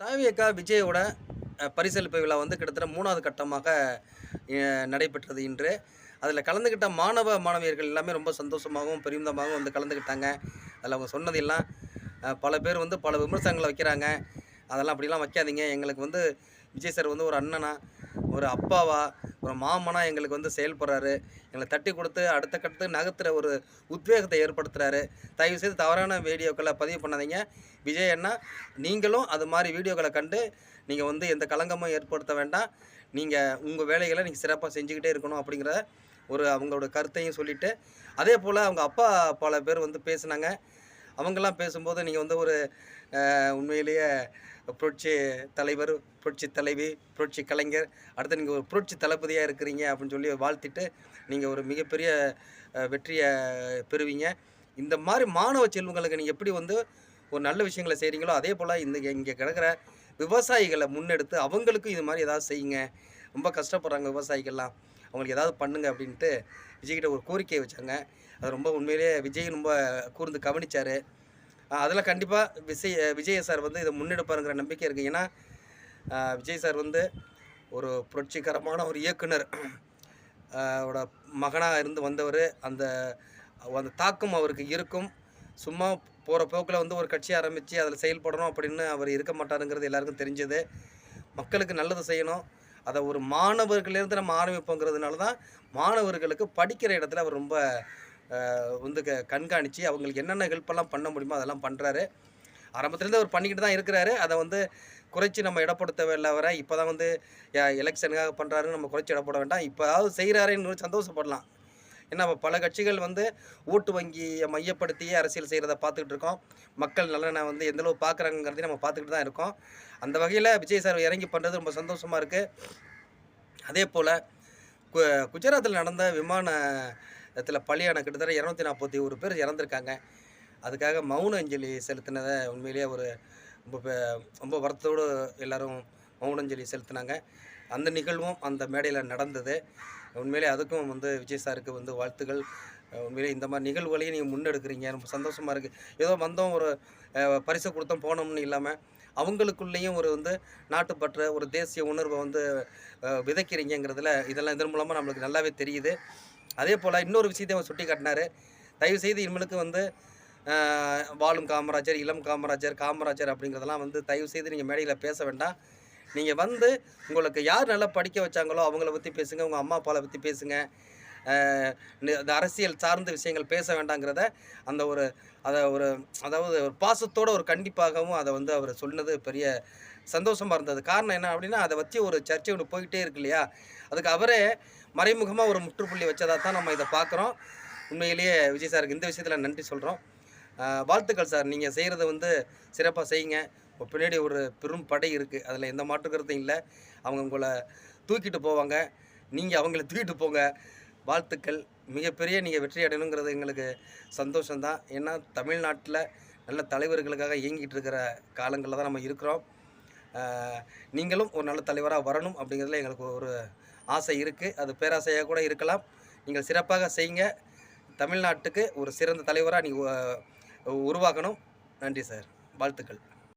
தாவியக்கா விஜயோட பரிசளிப்பு விழா வந்து கிட்டத்தட்ட மூணாவது கட்டமாக நடைபெற்றது இன்று. அதில் கலந்துக்கிட்ட மாணவ மாணவியர்கள் எல்லாமே ரொம்ப சந்தோஷமாகவும் பெருமிதமாகவும் வந்து கலந்துக்கிட்டாங்க அதில் அவங்க சொன்னதெல்லாம் பல பேர் வந்து பல விமர்சனங்களை வைக்கிறாங்க. அதெல்லாம் அப்படிலாம் வைக்காதீங்க. எங்களுக்கு வந்து விஜய் சார் வந்து ஒரு அண்ணனா. ஒரு அப்பாவா ஒரு மாமனா எங்களுக்கு வந்து செயல்படுறாரு. எங்களை தட்டி கொடுத்து அடுத்த கட்டத்துக்கு நகர்த்துற ஒரு உத்வேகத்தை ஏற்படுத்துகிறாரு தயவு செய்து தவறான வீடியோக்களை பதிவு பண்ணாதீங்க. விஜய் அண்ணா நீங்களும் அது மாதிரி வீடியோக்களை கண்டு நீங்கள் வந்து எந்த களங்கமும் ஏற்படுத்த வேண்டாம். நீங்கள் உங்கள் வேலைகளை நீங்கள் சிறப்பாக செஞ்சுக்கிட்டே இருக்கணும் அப்படிங்கிற ஒரு அவங்களோட கருத்தையும் சொல்லிவிட்டு அதே போல் அவங்க அப்பா பல பேர் வந்து பேசுனாங்க. அவங்கெல்லாம் பேசும்போது நீங்கள் வந்து ஒரு உண்மையிலேயே புரட்சி தலைவர் புரட்சி தலைவி புரட்சி கலைஞர் அடுத்து நீங்கள் ஒரு புரட்சி தளபதியாக இருக்கிறீங்க அப்படின்னு சொல்லி வாழ்த்திட்டு நீங்கள் ஒரு மிகப்பெரிய வெற்றியை பெறுவீங்க. இந்த மாதிரி மாணவ செல்வங்களுக்கு நீங்கள் எப்படி வந்து ஒரு நல்ல விஷயங்களை செய்கிறீங்களோ அதே போல் இந்த இங்கே கிடக்கிற விவசாயிகளை முன்னெடுத்து அவங்களுக்கும் இது மாதிரி ஏதாவது செய்யுங்க. ரொம்ப கஷ்டப்படுறாங்க விவசாயிகள்லாம். அவங்களுக்கு ஏதாவது பண்ணுங்க அப்படின்ட்டு விஜய்கிட்ட ஒரு கோரிக்கையை வச்சாங்க. அது ரொம்ப உண்மையிலேயே விஜய் ரொம்ப கூர்ந்து கவனிச்சார். அதில் கண்டிப்பாக விஜய் விஜய் சார் வந்து இதை முன்னெடுப்பாருங்கிற நம்பிக்கை இருக்குது ஏன்னா விஜய் சார் வந்து ஒரு புரட்சிகரமான ஒரு இயக்குனர். அவரோட மகனாக இருந்து வந்தவர். அந்த அந்த தாக்கம் அவருக்கு இருக்கும். சும்மா போகிற போக்கில் வந்து ஒரு கட்சி ஆரம்பித்து அதில் செயல்படணும் அப்படின்னு அவர் இருக்க மாட்டாருங்கிறது எல்லாருக்கும் தெரிஞ்சது. மக்களுக்கு நல்லது செய்யணும். அதை ஒரு மாணவர்களேருந்து நம்ம ஆரம்பிப்போங்கிறதுனால தான் மாணவர்களுக்கு படிக்கிற இடத்துல அவர் ரொம்ப வந்து க கண்காணித்து அவங்களுக்கு என்னென்ன ஹெல்ப்பெல்லாம் பண்ண முடியுமோ அதெல்லாம் பண்ணுறாரு ஆரம்பத்துலேருந்து அவர் பண்ணிக்கிட்டு தான் இருக்கிறாரு. அதை வந்து குறைச்சி நம்ம இடப்படுத்த வர இப்போ தான் வந்து எலெக்ஷனுக்காக பண்ணுறாருன்னு நம்ம குறைச்சி இடப்பட வேண்டாம். இப்போதாவது செய்கிறாருன்னு சந்தோஷப்படலாம். ஏன்னா பல கட்சிகள் வந்து ஓட்டு வங்கியை மையப்படுத்தியே அரசியல் செய்கிறத பார்த்துக்கிட்டு இருக்கோம். மக்கள் நலனை வந்து எந்தளவு பார்க்குறாங்கிறதையும் நம்ம பார்த்துக்கிட்டு தான் இருக்கோம். அந்த வகையில் விஜய் சார் இறங்கி பண்ணுறது ரொம்ப சந்தோஷமாக இருக்குது அதே போல் கு குஜராத்தில் நடந்த விமானத்தில் பலியான கிட்டத்தட்ட இரநூத்தி நாற்பத்தி ஒரு பேர் இறந்துருக்காங்க. அதுக்காக மௌன அஞ்சலி செலுத்தினதை உண்மையிலேயே ஒரு ரொம்ப ரொம்ப வருத்தத்தோடு எல்லாரும் மௌன அஞ்சலி செலுத்தினாங்க. அந்த நிகழ்வும் அந்த மேடையில் நடந்தது. உண்மையிலே அதுக்கும் வந்து விஜய் சாருக்கு வந்து வாழ்த்துக்கள். உண்மையிலே இந்த மாதிரி நிகழ்வுகளையும் நீங்கள் முன்னெடுக்கிறீங்க. ரொம்ப சந்தோஷமாக இருக்குது ஏதோ வந்தோம் ஒரு பரிசு கொடுத்தோம் போனோம்னு இல்லாமல் அவங்களுக்குள்ளேயும் ஒரு வந்து நாட்டுப்பற்ற ஒரு தேசிய உணர்வை வந்து விதைக்கிறீங்கிறதுல இதெல்லாம் இதன் மூலமாக நம்மளுக்கு நல்லாவே தெரியுது. அதே போல் இன்னொரு விஷயத்தை அவர் சுட்டி காட்டினார். தயவு செய்து இனிமேலுக்கு வந்து வாழும் காமராஜர் இளம் காமராஜர் காமராஜர் அப்படிங்கிறதெல்லாம் வந்து தயவு செய்து நீங்கள் மேடையில் பேச வேண்டாம். நீங்கள் வந்து உங்களுக்கு யார் நல்லா படிக்க வச்சாங்களோ அவங்கள பற்றி பேசுங்க உங்கள் அம்மா அப்பாவை பற்றி பேசுங்க. இந்த அரசியல் சார்ந்த விஷயங்கள் பேச வேண்டாங்கிறத அந்த ஒரு அதை ஒரு அதாவது ஒரு பாசத்தோட ஒரு கண்டிப்பாகவும் அதை வந்து அவர் சொன்னது பெரிய சந்தோஷமாக இருந்தது. காரணம் என்ன அப்படின்னா அதை வச்சு ஒரு சர்ச்சை ஒன்று போயிட்டே இருக்கு இல்லையா? அதுக்கு அவரே மறைமுகமாக ஒரு முற்றுப்புள்ளி வச்சதாக தான் நம்ம இதை பார்க்குறோம் உண்மையிலேயே விஜய் சாருக்கு இந்த விஷயத்தில் நன்றி சொல்கிறோம் வாழ்த்துக்கள் சார். நீங்கள் செய்கிறத வந்து சிறப்பாக செய்யுங்க. பின்னாடி ஒரு பெரும் படை இருக்குது அதில் எந்த மாற்று கருத்தும் இல்லை. அவங்க உங்களை தூக்கிட்டு போவாங்க. நீங்கள் அவங்கள தூக்கிட்டு போங்க. வாழ்த்துக்கள். மிகப்பெரிய நீங்கள் வெற்றி அடையணுங்கிறது எங்களுக்கு சந்தோஷம்தான். ஏன்னா தமிழ்நாட்டில் நல்ல தலைவர்களுக்காக இயங்கிட்டு இருக்கிற காலங்களில் தான் நம்ம இருக்கிறோம். நீங்களும் ஒரு நல்ல தலைவராக வரணும் அப்படிங்கிறதுல எங்களுக்கு ஒரு ஆசை இருக்குது அது பேராசையாக கூட இருக்கலாம். நீங்கள் சிறப்பாக செய்யுங்க. தமிழ்நாட்டுக்கு ஒரு சிறந்த தலைவராக நீங்கள் உருவாக்கணும். நன்றி சார். வாழ்த்துக்கள்.